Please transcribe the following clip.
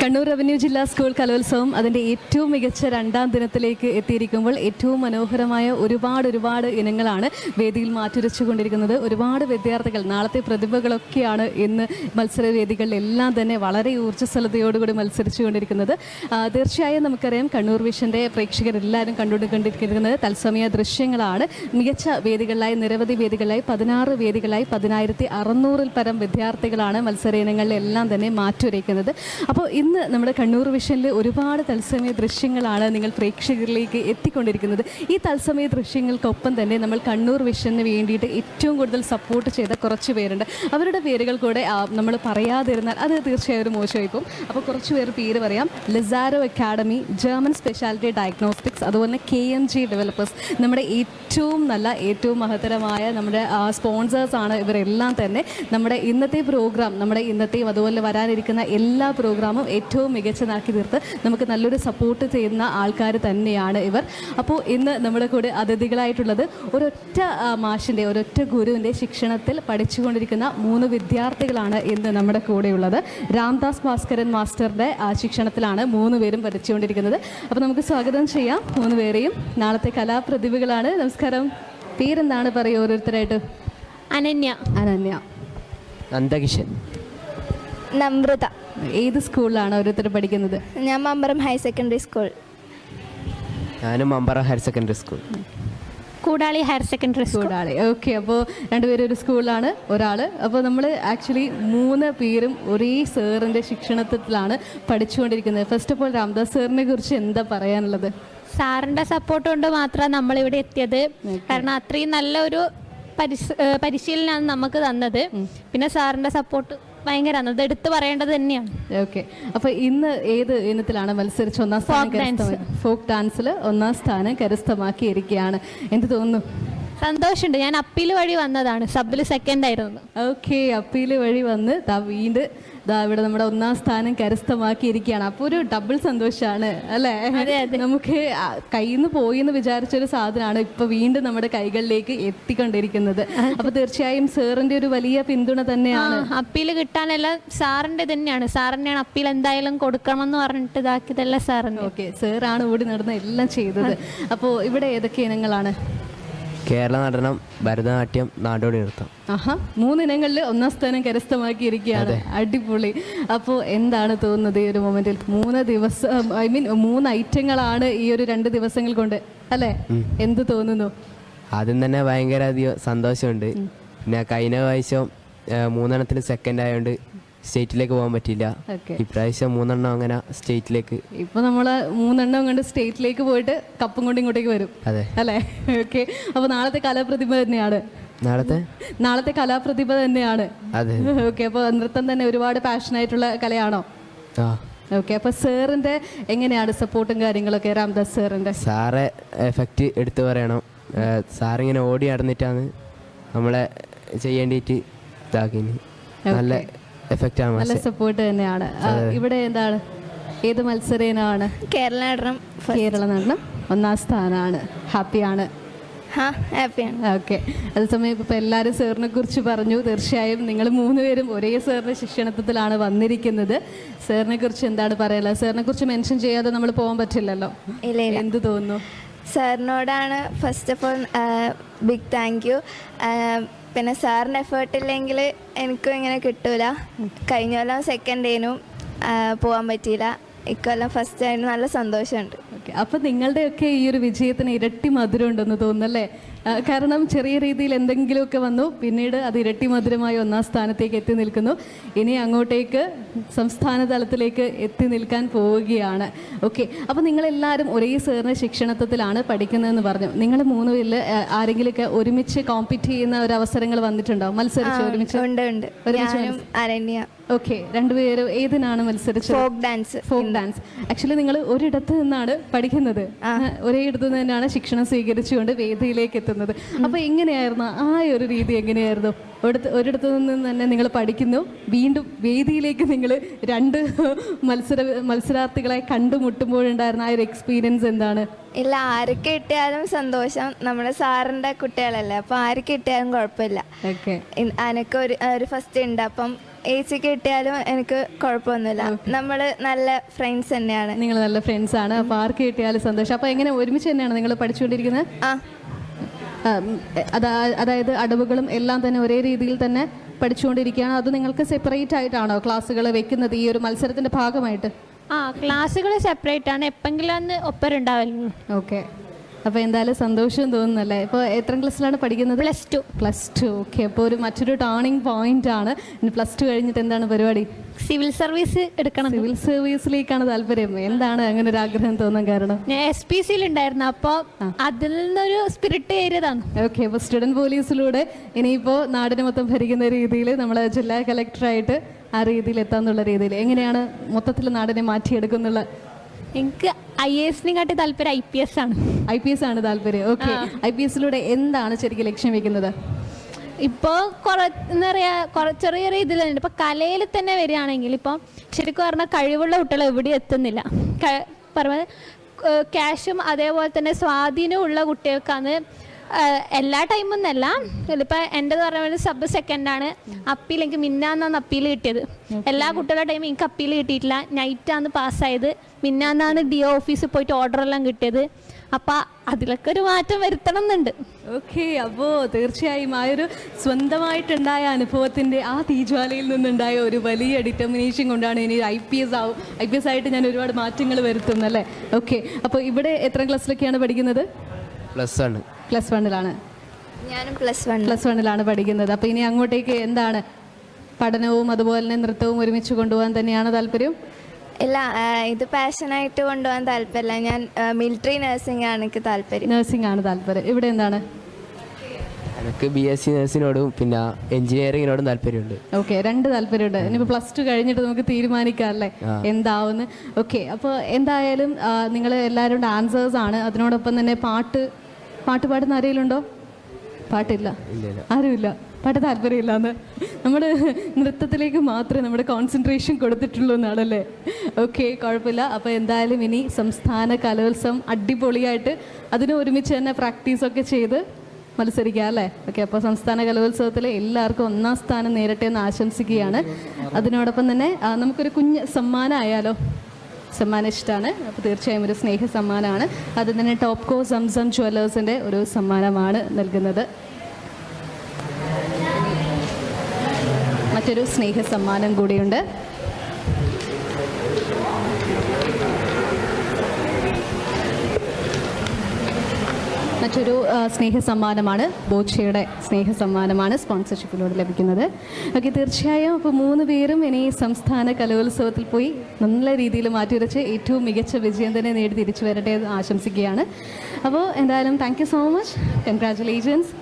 Kannur revenue ജില്ലാ school കലോത്സവം അതിന്റെ ഏറ്റവും മികച്ച രണ്ടാം ദിനത്തിലേക്ക് എത്തിയിരിക്കുമ്പോൾ ഏറ്റവും മനോഹരമായ ഒരുപാട് ഒരുപാട് ഇനങ്ങളാണ് വേദിയിൽ മാറ്റുരച്ചു കൊണ്ടിരിക്കുന്നത് ഒരുപാട് വിദ്യാർത്ഥികൾ നാളത്തെ പ്രതിഭകളൊക്കെയാണ് ഇന്ന് മത്സരവേദികളിലെല്ലാം തന്നെ വളരെ ഊർജസ്വലതയോടുകൂടി മത്സരിച്ചു കൊണ്ടിരിക്കുന്നത് തീർച്ചയായും നമുക്കറിയാം കണ്ണൂർ വിഷന്റെ പ്രേക്ഷകരെല്ലാവരും കണ്ടുകൊണ്ടിരിക്കുന്നത് തത്സമയ ദൃശ്യങ്ങളാണ്. മികച്ച വേദികളിലായി നിരവധി വേദികളിലായി പതിനാറ് വേദികളായി പതിനായിരത്തി അറുന്നൂറിൽ പരം വിദ്യാർത്ഥികളാണ് മത്സര ഇനങ്ങളിലെല്ലാം തന്നെ മാറ്റുരയ്ക്കുന്നത്. അപ്പോൾ ഇന്ന് നമ്മുടെ കണ്ണൂർ വിഷനിൽ ഒരുപാട് തത്സമയ ദൃശ്യങ്ങളാണ് നിങ്ങൾ പ്രേക്ഷകരിലേക്ക് എത്തിക്കൊണ്ടിരിക്കുന്നത്. ഈ തത്സമയ ദൃശ്യങ്ങൾക്കൊപ്പം തന്നെ നമ്മൾ കണ്ണൂർ വിഷന് വേണ്ടിയിട്ട് ഏറ്റവും കൂടുതൽ സപ്പോർട്ട് ചെയ്ത കുറച്ച് പേരുണ്ട്. അവരുടെ പേരുകൾ കൂടെ നമ്മൾ പറയാതിരുന്നാൽ അത് തീർച്ചയായും ഒരു മോശമായിപ്പോൾ അപ്പോൾ കുറച്ച് പേര് പേര് പറയാം. ലിസാരോ അക്കാഡമി ജർമ്മൻ സ്പെഷ്യാലിറ്റി ഡയഗ്നോസ്റ്റിക്സ് അതുപോലെ കെ എം ജി ഡെവലപ്പേഴ്സ് നമ്മുടെ ഏറ്റവും നല്ല ഏറ്റവും മഹത്തരമായ നമ്മുടെ സ്പോൺസേഴ്സാണ് ഇവരെല്ലാം തന്നെ. നമ്മുടെ ഇന്നത്തെ പ്രോഗ്രാം നമ്മുടെ ഇന്നത്തെയും അതുപോലെ വരാനിരിക്കുന്ന എല്ലാ പ്രോഗ്രാമും ഏറ്റവും മികച്ചതാക്കി തീർത്ത് നമുക്ക് നല്ലൊരു സപ്പോർട്ട് ചെയ്യുന്ന ആൾക്കാർ തന്നെയാണ് ഇവർ. അപ്പോൾ ഇന്ന് നമ്മുടെ കൂടെ അതിഥികളായിട്ടുള്ളത് ഒരൊറ്റ മാഷിന്റെ ഒരൊറ്റ ഗുരുവിന്റെ ശിക്ഷണത്തിൽ പഠിച്ചുകൊണ്ടിരിക്കുന്ന മൂന്ന് വിദ്യാർത്ഥികളാണ് ഇന്ന് നമ്മുടെ കൂടെയുള്ളത്. രാംദാസ് ഭാസ്കരൻ മാസ്റ്ററുടെ ആ, ശിക്ഷണത്തിലാണ് മൂന്ന് പേരും പഠിച്ചുകൊണ്ടിരിക്കുന്നത് അപ്പോൾ നമുക്ക് സ്വാഗതം ചെയ്യാം മൂന്ന് പേരെയും. നാളത്തെ കലാപ്രതിഭകളാണ്. നമസ്കാരം. പേരെന്താണ്? പറയുക ഓരോരുത്തരായിട്ട്. അനന്യ. അനന്യ. നന്ദകിഷൻ. നമ്രത. ഏത് സ്കൂളിലാണ് ഓരോരുത്തർ പഠിക്കുന്നത്? ഞാൻ മമ്പറം ഹയർ സെക്കൻഡറി സ്കൂൾ. ഞാനും Mambaram higher secondary school. Koodali higher secondary school. Koodali. Okay അപ്പോൾ രണ്ടുപേരും ഒരു സ്കൂളിലാണ് ഒരാൾ അപ്പോൾ നമ്മൾ ആക്ച്വലി മൂന്ന് പേരും ഒരേ സാറിന്റെ ശിക്ഷണത്തിലാണ് പഠിച്ചുകൊണ്ടിരിക്കുന്നത്. ഫസ്റ്റ് ഓഫ് ഓൾ രാംദാസ് സാറിനെ കുറിച്ച് എന്താ പറയാനുള്ളത്? സാറിന്റെ സപ്പോർട്ട് കൊണ്ട് മാത്രമാണ് നമ്മളിവിടെ എത്തിയത്. കാരണം അത്രയും നല്ലൊരു പരിശീലനമാണ് നമുക്ക് തന്നത്. പിന്നെ സാറിന്റെ സപ്പോർട്ട് ഭയങ്കരമാണ് അത് എടുത്തു പറയേണ്ടത് തന്നെയാണ്. ഓക്കെ അപ്പൊ ഇന്ന് ഏത് ഇനത്തിലാണ് മത്സരിച്ച് ഒന്നാം സ്ഥാനം ഫോക്ക് ഡാൻസിൽ ഒന്നാം സ്ഥാനം കരസ്ഥമാക്കിയിരിക്കുകയാണ്. എന്ത് തോന്നുന്നു? സന്തോഷമുണ്ട്. ഞാൻ അപ്പീൽ വഴി വന്നതാണ്. സബിൽ സെക്കൻഡ് ആയിരുന്നു. ഓക്കെ അപ്പീൽ വഴി വന്ന് ദാ വീണ്ടും ദാ ഇവിടെ നമ്മുടെ ഒന്നാം സ്ഥാനം കരസ്ഥമാക്കിയിരിക്കുകയാണ്. അപ്പോൾ ഒരു ഡബിൾ സന്തോഷമാണ് അല്ലേ. നമുക്ക് കയ്യിൽ നിന്ന് പോയി എന്ന് വിചാരിച്ചൊരു സാധനമാണ് ഇപ്പൊ വീണ്ടും നമ്മുടെ കൈകളിലേക്ക് എത്തിക്കൊണ്ടിരിക്കുന്നത്. അപ്പൊ തീർച്ചയായും സാറിന്റെ ഒരു വലിയ പിന്തുണ തന്നെയാണ്. അപ്പീൽ കിട്ടാനെല്ലാം സാറിന്റെ തന്നെയാണ്. സാറിനെയാണ് അപ്പീൽ എന്തായാലും കൊടുക്കണമെന്ന് പറഞ്ഞിട്ട് ഇതാക്കിയതല്ല സാറിന്. ഓക്കെ സാറാണ് ഓടി നടന്ന എല്ലാം ചെയ്തത്. അപ്പോൾ ഇവിടെ ഏതൊക്കെ ഇനങ്ങളാണ്? കേരള നടനം ഭരതനാട്യം നാടോടി നൃത്തം. ആഹാ മൂന്നിനങ്ങളിൽ ഒന്നാം സ്ഥാനം കരസ്ഥമാക്കിയിരിക്കുകയാണ്. അടിപൊളി. അപ്പോൾ എന്താണ് തോന്നുന്നത് ഈ ഒരു മൊമെന്റിൽ മൂന്ന് ദിവസം ഐ മീൻ മൂന്ന് ഐറ്റങ്ങളാണ് ഈ ഒരു രണ്ട് ദിവസങ്ങൾ കൊണ്ട് അല്ലേ? എന്ത് തോന്നുന്നു? ആദ്യം തന്നെ ഭയങ്കര അധികം സന്തോഷമുണ്ട്. പിന്നെ കഴിഞ്ഞ പ്രാവശ്യം മൂന്നെണ്ണത്തിന് സെക്കൻഡ് ആയതുകൊണ്ട് സ്റ്റേറ്റിലേക്ക് പോകാൻ പറ്റിയില്ല. ഇപ്രാവശ്യം മൂന്നെണ്ണം അങ്ങനെ സ്റ്റേറ്റിലേക്ക്. ഇപ്പൊ നമ്മൾ മൂന്നെണ്ണം കൊണ്ട് സ്റ്റേറ്റിലേക്ക് പോയിട്ട് കപ്പും കൊണ്ട് ഇങ്ങോട്ടേക്ക് വരും. അതെ. അല്ലേ? ഓക്കെ. അപ്പൊ നാളത്തെ കലാപ്രതിഭ തന്നെയാണ്. നാളത്തെ? നാളത്തെ കലാപ്രതിഭ തന്നെയാണ്. അതെ. ഓക്കെ. അപ്പൊ നൃത്തം തന്നെ ഒരുപാട് പാഷനായിട്ടുള്ള കലയാണോ? ആ. ഓക്കെ. അപ്പൊ സാറിന്റെ എങ്ങനെയാണ് സപ്പോർട്ടും കാര്യങ്ങളൊക്കെ രാംദാസ് സാറിന്റെ? സാറെ എഫക്റ്റ് എടുത്തു പറയണം. സാറിങ്ങനെ ഓടി നടന്നിട്ടാണ് നമ്മളെ ചെയ്യേണ്ടിയിട്ട് ഇതാക്കി നല്ല എഫക്റ്റ് ആണ് നല്ല സപ്പോർട്ട് തന്നെയാണ്. ഇവിടെ എന്താണ്? ഏത് മത്സരേനാണ്? കേരള നടനം കേരള നടനം ഒന്നാം സ്ഥാനമാണ് ഹാപ്പിയാണ് ഹാ ഹാപ്പിയാണ് ഓക്കെ അതേസമയം ഇപ്പോൾ എല്ലാവരും സാറിനെ കുറിച്ച് പറഞ്ഞു. തീർച്ചയായും നിങ്ങൾ മൂന്നുപേരും ഒരേ സാറിന്റെ ശിക്ഷണത്തിലാണ് വന്നിരിക്കുന്നത്. സാറിനെ കുറിച്ച് എന്താണ് പറയാനുള്ളത്? സാറിനെ കുറിച്ച് മെൻഷൻ ചെയ്യാതെ നമ്മൾ പോകാൻ പറ്റില്ലല്ലോ. എന്ത് തോന്നുന്നു? സാറിനോടാണ് first of all big thank you പിന്നെ സാറിന് എഫേർട്ട് ഇല്ലെങ്കിൽ എനിക്കും ഇങ്ങനെ കിട്ടൂല. കഴിഞ്ഞ കൊല്ലം സെക്കൻഡ് ഡേനും പോകാൻ പറ്റിയില്ല. ഇക്കൊല്ലം ഫസ്റ്റ് ആയിരുന്നു. നല്ല സന്തോഷമുണ്ട്. ഓക്കെ അപ്പം നിങ്ങളുടെയൊക്കെ ഈ ഒരു വിജയത്തിന് ഇരട്ടി മധുരം ഉണ്ടെന്ന് തോന്നുന്നല്ലേ കാരണം ചെറിയ രീതിയിൽ എന്തെങ്കിലുമൊക്കെ വന്നു. പിന്നീട് അത് ഇരട്ടി മധുരമായി ഒന്നാം സ്ഥാനത്തേക്ക് എത്തി നിൽക്കുന്നു. ഇനി അങ്ങോട്ടേക്ക് സംസ്ഥാന തലത്തിലേക്ക് എത്തി നിൽക്കാൻ പോവുകയാണ്. ഓക്കെ. അപ്പോൾ നിങ്ങളെല്ലാവരും ഒരേ സേറിന് ശിക്ഷണത്വത്തിലാണ് പഠിക്കുന്നതെന്ന് പറഞ്ഞു. നിങ്ങൾ മൂന്ന് പേരിൽ ആരെങ്കിലുമൊക്കെ ഒരുമിച്ച് കോമ്പീറ്റ് ചെയ്യുന്ന ഒരു അവസരങ്ങൾ വന്നിട്ടുണ്ടോ? മത്സരിച്ച് ഒരുമിച്ച്? ഉണ്ട് ഉണ്ട്. അനന്യ ഓക്കെ. രണ്ടുപേരും ഏതിനാണ് മത്സരിച്ചത്? Folk dance. Folk dance. Actually നിങ്ങൾ ഒരിടത്ത് നിന്നാണ് പഠിക്കുന്നത്. ഒരേ ഇടത്ത് നിന്ന് തന്നെയാണ് ശിക്ഷണം സ്വീകരിച്ചുകൊണ്ട് വേദിയിലേക്ക് എത്തുന്നത് അപ്പൊ എങ്ങനെയായിരുന്നു? ആ ഒരു രീതി എങ്ങനെയായിരുന്നു? ഒരിടത്ത് ഒരിടത്ത് നിന്ന് തന്നെ നിങ്ങൾ പഠിക്കുന്നു. വീണ്ടും വേദിയിലേക്ക് നിങ്ങൾ രണ്ട് മത്സര മത്സരാർത്ഥികളെ കണ്ടുമുട്ടുമ്പോഴുണ്ടായിരുന്ന ആ ഒരു എക്സ്പീരിയൻസ് എന്താണ്? ഇല്ല ആർക്ക് കിട്ടിയാലും സന്തോഷം. നമ്മുടെ സാറിന്റെ കുട്ടികളല്ലേ അപ്പോൾ ആർക്ക് കിട്ടിയാലും കുഴപ്പമില്ല. ഓക്കെ. അനക്ക് ഒരു ഒരു ഫസ്റ്റ് ഉണ്ട്. അപ്പം ഏച്ചിക്ക് കിട്ടിയാലും എനിക്ക് കുഴപ്പമൊന്നുമില്ല. നമ്മൾ നല്ല ഫ്രണ്ട്സ് തന്നെയാണ്. നിങ്ങൾ നല്ല ഫ്രണ്ട്സ് ആണ്. അപ്പോൾ ആർക്ക് കിട്ടിയാലും സന്തോഷം. അപ്പോൾ എങ്ങനെ ഒരുമിച്ച് തന്നെയാണ് നിങ്ങൾ പഠിച്ചുകൊണ്ടിരിക്കുന്നത്? ആ അതായത് അടവുകളും എല്ലാം തന്നെ ഒരേ രീതിയിൽ തന്നെ പഠിച്ചുകൊണ്ടിരിക്കുകയാണ്. അത് നിങ്ങൾക്ക് സെപ്പറേറ്റ് ആയിട്ടാണോ ക്ലാസ്സുകൾ വെക്കുന്നത് ഈ ഒരു മത്സരത്തിന്റെ ഭാഗമായിട്ട്? ആ ക്ലാസ്സുകൾ സെപ്പറേറ്റ് ആണ്. എപ്പെങ്കിലും അന്ന് ഒപ്പരുണ്ടാവല്ലോ ഓക്കെ അപ്പോൾ എന്തായാലും സന്തോഷം തോന്നുന്നല്ലേ ഇപ്പോൾ എത്ര ക്ലാസ്സിലാണ് പഠിക്കുന്നത്? Plus two plus two okay അപ്പോൾ ഒരു മറ്റൊരു ടേണിംഗ് പോയിന്റ് ആണ്. പ്ലസ് ടു കഴിഞ്ഞിട്ട് എന്താണ് പരിപാടി? സിവിൽ സർവീസ് എടുക്കണം. സിവിൽ സർവീസിലേക്കാണ് താല്പര്യം. എന്താണ് അങ്ങനെ ഒരു ആഗ്രഹം തോന്നാൻ കാരണം? ഞാൻ എസ് പി സിയിൽ ഉണ്ടായിരുന്നു. അപ്പോൾ അതിൽ നിന്നൊരു സ്പിരിറ്റ് ഏരിയതാണ് ഓക്കെ അപ്പോൾ സ്റ്റുഡന്റ് പോലീസിലൂടെ ഇനിയിപ്പോൾ നാടിനെ മൊത്തം ഭരിക്കുന്ന രീതിയിൽ നമ്മൾ ജില്ലാ കളക്ടറായിട്ട് ആ രീതിയിൽ എത്താന്നുള്ള രീതിയിൽ എങ്ങനെയാണ് മൊത്തത്തിൽ നാടിനെ മാറ്റിയെടുക്കുന്നുള്ള എനിക്ക് ഐ എ എസിനെ കാട്ടി താല്പര്യം ഐ പി എസ് ആണ്. ഐ പി എസ് ആണ് താല്പര്യം. ഓക്കെ. ഐ പി എസിലൂടെ എന്താണ് ശരിക്കും ലക്ഷ്യം വെക്കുന്നത്? ഇപ്പോൾ കുറ എന്താ പറയുക കുറ ചെറിയ ചെറിയ ഇതിലുണ്ട് ഇപ്പോൾ കലയിൽ തന്നെ വരികയാണെങ്കിൽ ഇപ്പോൾ ശരിക്കും പറഞ്ഞാൽ കഴിവുള്ള കുട്ടികൾ എവിടെ എത്തുന്നില്ല. പറഞ്ഞ ക്യാഷും അതേപോലെ തന്നെ സ്വാധീനമുള്ള കുട്ടികൾക്കാണ് എല്ലാ ടൈമും എന്നല്ല ഇതിപ്പോൾ എന്റെ പറഞ്ഞ സബ് സെക്കൻഡാണ് അപ്പീൽ എനിക്ക് മിന്നാന്നാണ് അപ്പീൽ കിട്ടിയത്. എല്ലാ കുട്ടികളുടെ ടൈമും എനിക്ക് അപ്പീൽ കിട്ടിയിട്ടില്ല. നൈറ്റാണ് പാസ്സായത് മിന്നാന്നാണ് ഡി ഒ ഓഫീസിൽ പോയിട്ട് ഓർഡർ എല്ലാം കിട്ടിയത്. അപ്പൊ അതിലൊക്കെ ഒരു മാറ്റം വരുത്തണം എന്നുണ്ട് ഓക്കെ അപ്പോ തീർച്ചയായും ആ ഒരു സ്വന്തമായിട്ടുണ്ടായ അനുഭവത്തിന്റെ ആ തീജ്വാലയിൽ നിന്നുണ്ടായ ഒരു വലിയ ഡിറ്റർമിനേഷൻ കൊണ്ടാണ് ഇനി ഐ പി എസ് ആവും. ഐ പി എസ് ആയിട്ട് ഞാൻ ഒരുപാട് മാറ്റങ്ങൾ വരുത്തുന്നല്ലേ ഓക്കെ അപ്പോൾ ഇവിടെ എത്ര ക്ലാസ്സിലൊക്കെയാണ് പഠിക്കുന്നത്? പ്ലസ് വൺ പ്ലസ് വണ്ണിലാണ് ഞാനും പ്ലസ് വൺ പ്ലസ് വണ്ണിലാണ് പഠിക്കുന്നത്. അപ്പോൾ ഇനി അങ്ങോട്ടേക്ക് എന്താണ്? പഠനവും അതുപോലെ തന്നെ നൃത്തവും ഒരുമിച്ച് കൊണ്ടുപോകാൻ തന്നെയാണ് താല്പര്യം? ഇല്ല ഇത് പാഷനായിട്ട് കൊണ്ടുപോകാൻ താല്പര്യമില്ല. ഞാൻ മിലിറ്ററി നഴ്സിംഗ് ആണ് എനിക്ക് താല്പര്യം. നഴ്സിംഗ് ആണ് താല്പര്യം. ഇവിടെ എന്താണ്? എനിക്ക് ബി എസ് സി നഴ്സിനോടും പിന്നെ എഞ്ചിനീയറിങ്ങിനോടും താല്പര്യമുണ്ട്. ഓക്കെ രണ്ട് താല്പര്യമുണ്ട്. ഇനിയിപ്പോൾ പ്ലസ് ടു കഴിഞ്ഞിട്ട് നമുക്ക് തീരുമാനിക്കാം അല്ലേ? എന്താവുന്ന്? ഓക്കെ അപ്പോൾ എന്തായാലും നിങ്ങൾ എല്ലാവരും ഡാൻസേഴ്സ് ആണ്. അതിനോടൊപ്പം തന്നെ പാട്ട് പാട്ട് പാടുന്ന ആരെങ്കിലും ഉണ്ടോ പാട്ടില്ല ആരുമില്ല. പാട്ട് താല്പര്യമില്ലാന്ന്. നമ്മൾ നൃത്തത്തിലേക്ക് മാത്രമേ നമ്മുടെ കോൺസെൻട്രേഷൻ കൊടുത്തിട്ടുള്ളൂ എന്നാണല്ലേ? ഓക്കെ കുഴപ്പമില്ല. അപ്പോൾ എന്തായാലും ഇനി സംസ്ഥാന കലോത്സവം അടിപൊളിയായിട്ട് അതിന് ഒരുമിച്ച് തന്നെ പ്രാക്ടീസൊക്കെ ചെയ്ത് മത്സരിക്കുക അല്ലേ? ഓക്കെ അപ്പോൾ സംസ്ഥാന കലോത്സവത്തിൽ എല്ലാവർക്കും ഒന്നാം സ്ഥാനം നേരട്ടെ എന്ന് ആശംസിക്കുകയാണ്. അതിനോടൊപ്പം തന്നെ നമുക്കൊരു കുഞ്ഞ് സമ്മാനം ആയാലോ? സമ്മാനം ഇഷ്ടമാണ് അപ്പോൾ തീർച്ചയായും ഒരു സ്നേഹ സമ്മാനമാണ്. അത് തന്നെ ടോപ്പ് കോ സംസം ജ്വല്ലേഴ്സിന്റെ ഒരു സമ്മാനമാണ് നൽകുന്നത്. മറ്റൊരു സ്നേഹ സമ്മാനം കൂടിയുണ്ട്. മറ്റൊരു സ്നേഹ സമ്മാനമാണ് ബോച്ചയുടെ സ്നേഹ സമ്മാനമാണ് സ്പോൺസർഷിപ്പിലൂടെ ലഭിക്കുന്നത്. ഓക്കെ തീർച്ചയായും അപ്പോൾ മൂന്ന് പേരും ഇനി സംസ്ഥാന കലോത്സവത്തിൽ പോയി നല്ല രീതിയിൽ മാറ്റിവരച്ച് ഏറ്റവും മികച്ച വിജയം തന്നെ നേടി തിരിച്ചു വരട്ടെ എന്ന് ആശംസിക്കുകയാണ്. അപ്പോൾ എന്തായാലും താങ്ക് സോ മച്ച് കൺഗ്രാറ്റുലേഷൻസ്